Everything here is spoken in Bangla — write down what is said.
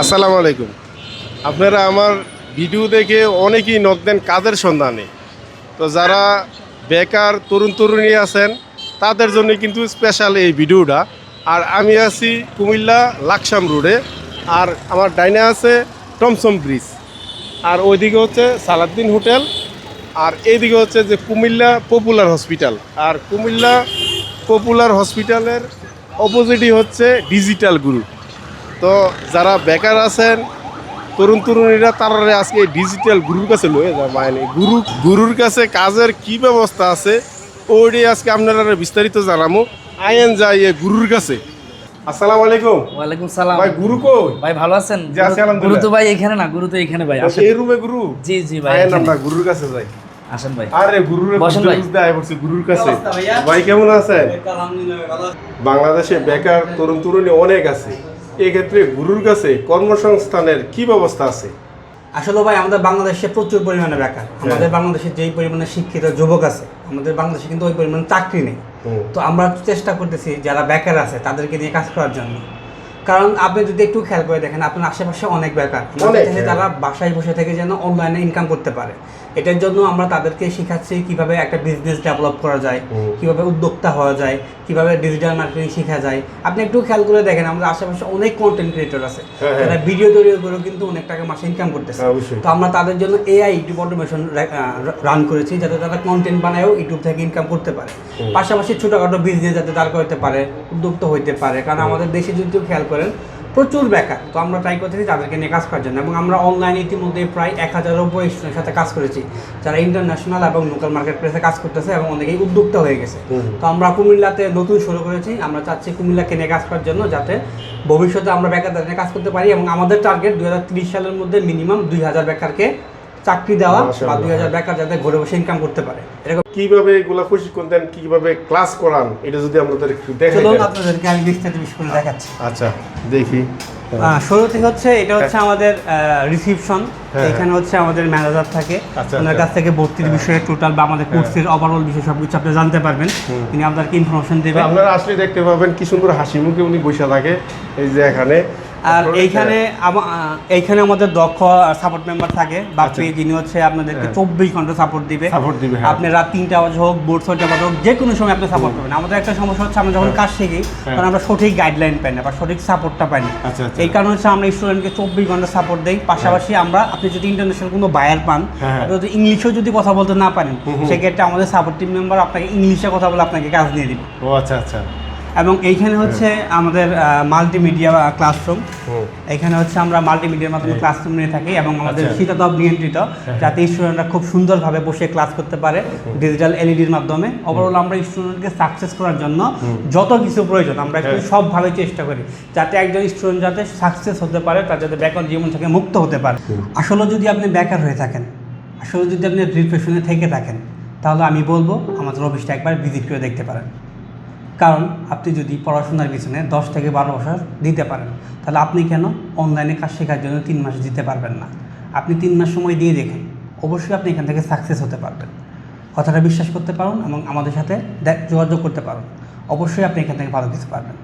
আসসালামু আলাইকুম। আপনারা আমার ভিডিও দেখে অনেকেই নক দেন কাজের সন্ধানে। তো যারা বেকার তরুণ তরুণী আছেন, তাদের জন্য কিন্তু স্পেশাল এই ভিডিওটা। আর আমি আছি কুমিল্লা লাকসাম রোডে, আর আমার ডাইনে আছে টমসম ব্রিজ। আর ওইদিকে হচ্ছে সালাদ্দিন হোটেল, আর এইদিকে হচ্ছে যে কুমিল্লা পপুলার হসপিটাল। আর কুমিল্লা পপুলার হসপিটালের অপোজিটই হচ্ছে ডিজিটাল গ্রুপ তো যারা বেকার আছেন তরুণ তরুণীরা তারা আজকে এই ডিজিটাল গুরুর কাছে লয়ে যায় মানে গুরু গুরুর কাছে কাজের কি ব্যবস্থা আছে ওইটাই আজকে আপনারা বিস্তারিত জানামো। আইন যাই এ গুরুর কাছে। আসসালামু আলাইকুম। ওয়ালাইকুম সালাম। ভাই গুরু কই? ভাই ভালো আছেন? জি, আছি গুরু- গুরু তো ভাই এখানে না গুরু তো এখানে ভাই। আসেন। এই রুমে গুরু? জি জি ভাই আইন। আমরা গুরুর কাছে যাই। আসেন ভাই। আরে গুরুর বসেন ভাই। বলছে গুরুর কাছে। ভাই কেমন আছেন? বাংলাদেশে বেকার তরুণ তরুণী অনেক আছে। এক্ষেত্রে গুরুর কাছে কর্মসংস্থানের কি ব্যবস্থা আছে? আসলে ভাই আমাদের বাংলাদেশে প্রচুর পরিমাণে বেকার। আমাদের বাংলাদেশে যেই পরিমাণে শিক্ষিত যুবক আছে আমাদের বাংলাদেশে কিন্তু ওই পরিমাণে চাকরি নেই। তো আমরা চেষ্টা করতেছি যারা বেকার আছে তাদেরকে নিয়ে কাজ করার জন্য। কারণ আপনি যদি একটু খেয়াল করে দেখেন আপনার আশেপাশে অনেক বেকার। হ্যাঁ। তারা বাসায় বসে থেকে যেন অনলাইনে ইনকাম করতে পারে। এটার জন্য আমরা তাদেরকে শেখাচ্ছি কীভাবে একটা বিজনেস ডেভেলপ করা যায় কীভাবে উদ্যোক্তা হওয়া যায় কীভাবে ডিজিটাল মার্কেটিং শেখা যায়। আপনি একটু খেয়াল করে দেখেন আমাদের আশেপাশে অনেক কন্টেন্ট ক্রিয়েটর আছে। হ্যাঁ, হ্যাঁ। ভিডিও তৈরি করে কিন্তু অনেক টাকা মাসে ইনকাম করতেছে। তো আমরা তাদের জন্য এআই ইউটিউব অটোমেশন রান করেছি যাতে তারা কন্টেন্ট বানায়ও ইউটিউব থেকে ইনকাম করতে পারে। পাশাপাশি ছোটখাটো বিজনেস যাতে দাঁড় করতে পারে উদ্যোক্তা হইতে পারে। কারণ আমাদের দেশে যদি খেয়াল করেন প্রচুর বেকার। তো আমরা ট্রাই করতেছি তাদেরকে নিয়ে কাজ করার জন্য। এবং আমরা অনলাইনে ইতিমধ্যে প্রায় এক হাজারের উপর স্টুডেন্টের সাথে কাজ করেছি যারা ইন্টারন্যাশনাল এবং লোকাল মার্কেট প্লেসে কাজ করতেছে এবং অনেকেই উদ্যোক্তা হয়ে গেছে। তো আমরা কুমিল্লাতে নতুন শুরু করেছি। আমরা চাচ্ছি কুমিল্লাকে নিয়ে কাজ করার জন্য যাতে ভবিষ্যতে আমরা বেকারদের নিয়ে কাজ করতে পারি এবং আমাদের টার্গেট দুই হাজার ত্রিশ সালের মধ্যে মিনিমাম দুই হাজার বেকারকে চাকরি দেওয়া বা দুই হাজার বেকার যাতে ঘরে বসে ইনকাম করতে পারে। এরকম কীভাবে এগুলা প্রশিক্ষণ দেন কীভাবে ক্লাস করান এটা যদি আমাদের একটু দেখেন চলুন আপনাদেরকে আমি বিস্তারিত বিষয় করে দেখাচ্ছি। আচ্ছা দেখি। শুরুতে হচ্ছে এটা হচ্ছে আমাদের রিসিপশন হ্যাঁ, এখানে হচ্ছে আমাদের ম্যানেজার থাকে। আচ্ছা, ওনার আচ্ছা। কাছ থেকে ভর্তির বিষয়ে টোটাল বা আমাদের কোর্সের ওভারঅল বিষয়ে সব কিছু আপনি জানতে পারবেন। তিনি আপনাদেরকে ইনফরমেশন দেবেন। আপনারা আসলে দেখতে পাবেন কি সুন্দর হাসি মুখে উনি বসে থাকে এই যে এখানে। আর এইখানে এইখানে আমাদের দক্ষ সাপোর্ট মেম্বার থাকে। বাপ্পি যিনি হচ্ছে আপনাদেরকে চব্বিশ ঘণ্টা সাপোর্ট দিবে। আচ্ছা। দিবে, হ্যাঁ। আপনি রাত তিনটা বাজে হোক ভোর ছয়টা বাজে হোক যে কোনো সময় আপনি সাপোর্ট পাবেন। আমাদের একটা সমস্যা হচ্ছে আমরা যখন কাজ শিখি তখন আমরা সঠিক গাইডলাইন পাই না বা সঠিক সাপোর্টটা পাই না। আচ্ছা, আচ্ছা। এই কারণে হচ্ছে আমরা স্টুডেন্টকে চব্বিশ ঘণ্টা সাপোর্ট দেই। পাশাপাশি আমরা আপনি যদি ইন্টারন্যাশনাল কোনো বায়ার পান হ্যাঁ। যদি ইংলিশেও যদি কথা বলতে না পারেন সেক্ষেত্রে আমাদের সাপোর্ট টিম মেম্বার আপনাকে ইংলিশে কথা বলে আপনাকে কাজ নিয়ে দিবে। ও আচ্ছা আচ্ছা। এবং এইখানে হচ্ছে আমাদের মাল্টিমিডিয়া ক্লাসরুম। এখানে হচ্ছে আমরা মাল্টিমিডিয়ার মাধ্যমে ক্লাসরুম নিয়ে থাকি এবং আমাদের আচ্ছা। শীতাতপ নিয়ন্ত্রিত যাতে স্টুডেন্টরা খুব সুন্দরভাবে বসে ক্লাস করতে পারে ডিজিটাল এলইডির মাধ্যমে। ওভারঅল আমরা স্টুডেন্টকে সাকসেস করার জন্য যত কিছু প্রয়োজন আমরা একটু হ্যাঁ। সবভাবে চেষ্টা করি যাতে একজন স্টুডেন্ট যাতে সাকসেস হতে পারে তার যাতে বেকার জীবন থেকে মুক্ত হতে পারে। আসলে যদি আপনি বেকার হয়ে থাকেন আসলে যদি আপনি ডিপ্রেশনে থেকে থাকেন তাহলে আমি বলব আমাদের অফিসটা একবার ভিজিট করে দেখতে পারেন। কারণ আপনি যদি পড়াশোনার পিছনে দশ থেকে বারো বছর দিতে পারেন, তাহলে আপনি কেন অনলাইনে কাজ শেখার জন্য তিন মাস দিতে পারবেন না? আপনি তিন মাস সময় দিয়ে দেখেন, অবশ্যই আপনি এখান থেকে সাকসেস হতে পারবেন। কথাটা বিশ্বাস করতে পারুন এবং আমাদের সাথে যোগাযোগ করতে পারুন। অবশ্যই আপনি এখান থেকে ভালো কিছু পারবেন।